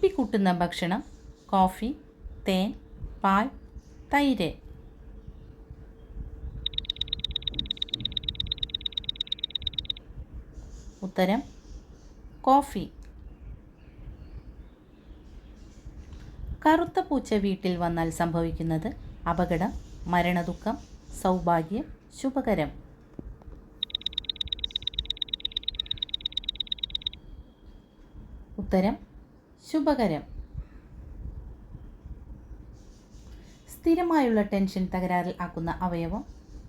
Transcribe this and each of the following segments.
B കൂട്ടുന്ന ഭക്ഷണം coffee തേൻ പാൽ തൈര്. ഉത്തരം കോഫി. കറുത്ത പൂച്ച വീട്ടിൽ വന്നാൽ സംഭവിക്കുന്നത് അപകടം മരണദുഃഖം സൗഭാഗ്യം ശുഭകരം. ഉത്തരം ശുഭകരം. സ്ഥിരമായുള്ള ടെൻഷൻ തകരാറിൽ ആക്കുന്ന അവയവം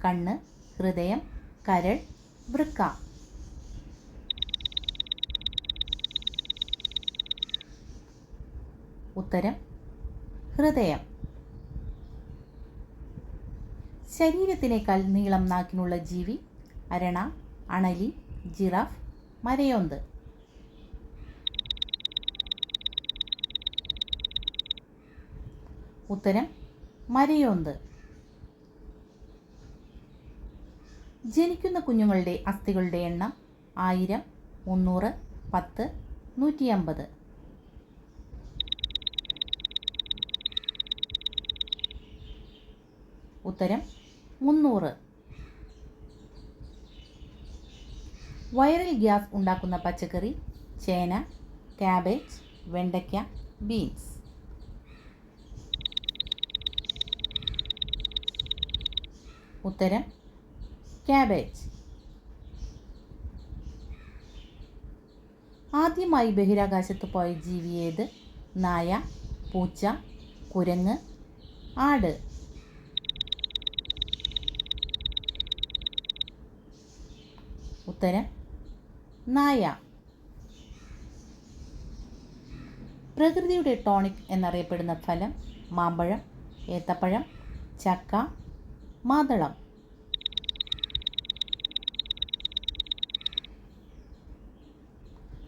കണ്ണ് ഹൃദയം കരൾ വൃക്ക. ഉത്തരം ഹൃദയം. ശരീരത്തിനേക്കാൾ നീളം നാക്കിനുള്ള ജീവി അരണ അണലി ജിറാഫ് മരയോന്ത്. ഉത്തരം മരയോന്ത്. ജനിക്കുന്ന കുഞ്ഞുങ്ങളുടെ അസ്ഥികളുടെ എണ്ണം ആയിരം മുന്നൂറ് പത്ത് നൂറ്റി അമ്പത് ഉത്തരം മുന്നൂറ്. വൈറൽ ഗ്യാസ് ഉണ്ടാക്കുന്ന പച്ചക്കറി ചേന ക്യാബേജ് വെണ്ടയ്ക്ക ബീൻസ്. ഉത്തരം ക്യാബേജ് ആദ്യമായി ബഹിരാകാശത്ത് പോയ ജീവി ഏത്? നായ പൂച്ച കുരങ്ങ് ആട്. ഉത്തരം നായ. പ്രകൃതിയുടെ ടോണിക് എന്നറിയപ്പെടുന്ന ഫലം മാമ്പഴം ഏത്തപ്പഴം ചക്ക മാതളം.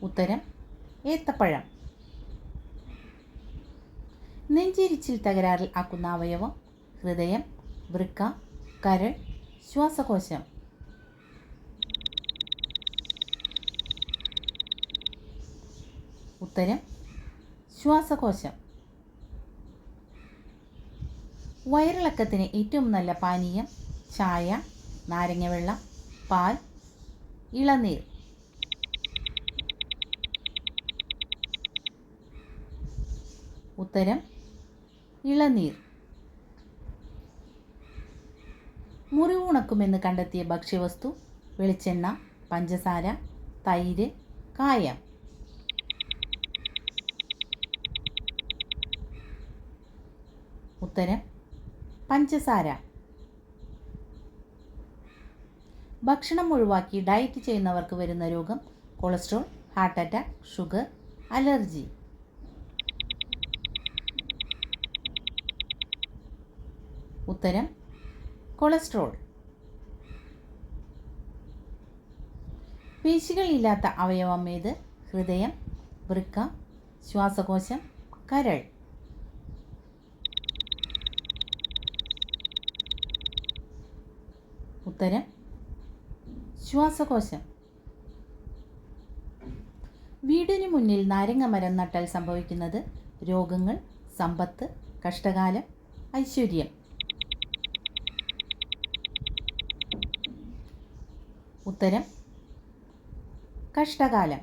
ഉത്തരം ഏത്തപ്പഴം. നെഞ്ചിരിച്ചിൽ തകരാറിൽ ആക്കുന്ന അവയവം ഹൃദയം വൃക്ക കരൾ ശ്വാസകോശം. ഉത്തരം ശ്വാസകോശം. വയറിളക്കത്തിന് ഏറ്റവും നല്ല പാനീയം ചായ നാരങ്ങവെള്ളം പാൽ ഇളനീർ. ഉത്തരം ഇളനീർ. മുറിവുണക്കുമെന്ന് കണ്ടെത്തിയ ഭക്ഷ്യവസ്തു വെളിച്ചെണ്ണ പഞ്ചസാര തൈര് കായം. ഉത്തരം പഞ്ചസാര. ഭക്ഷണം ഒഴിവാക്കി ഡയറ്റ് ചെയ്യുന്നവർക്ക് വരുന്ന രോഗം cholesterol heart attack sugar allergy ഉത്തരം കൊളസ്ട്രോൾ പേശികളില്ലാത്ത അവയവം ഏത്? ഹൃദയം വൃക്ക ശ്വാസകോശം കരൾ. ഉത്തരം ശ്വാസകോശം. വീടിന് മുന്നിൽ നാരങ്ങമരം നട്ടാൽ സംഭവിക്കുന്നത് രോഗങ്ങൾ സമ്പത്ത് കഷ്ടകാലം ഐശ്വര്യം. ഉത്തരം കഷ്ടകാലം.